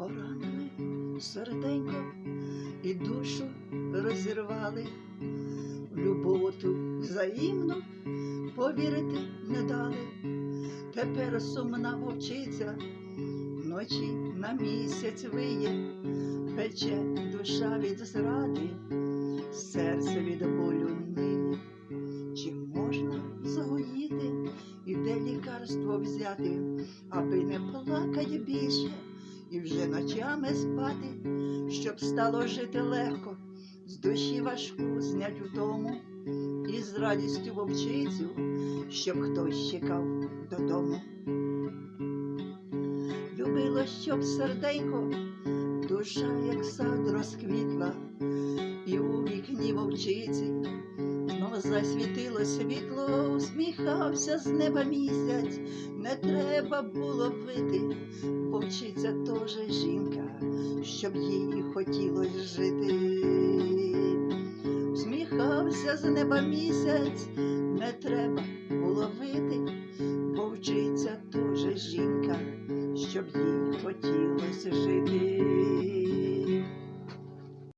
поранили серденько і душу розірвали, в любов ту взаємну повірити не дали. Тепер сумна вовчиця, вночі на місяць виє, пече душа від зради, серце від болю ниє. Чи можна загоїти і де лікарство взяти, аби не плакать більше і вже ночами спати, щоб стало жити легко, з душі важку знять утому, і з радістю вовчицю, щоб хтось чекав додому. Любило, щоб серденько, душа, як сад розквітла, і у вікні вовчиці знов засвітило світло, усміхався з неба місяць, не треба було пити, вовчиця теж жінка, щоб їй хотілось жити. Сміхався з неба місяць, не треба було вити, вовчиця теж жінка, щоб їй хотілося жити.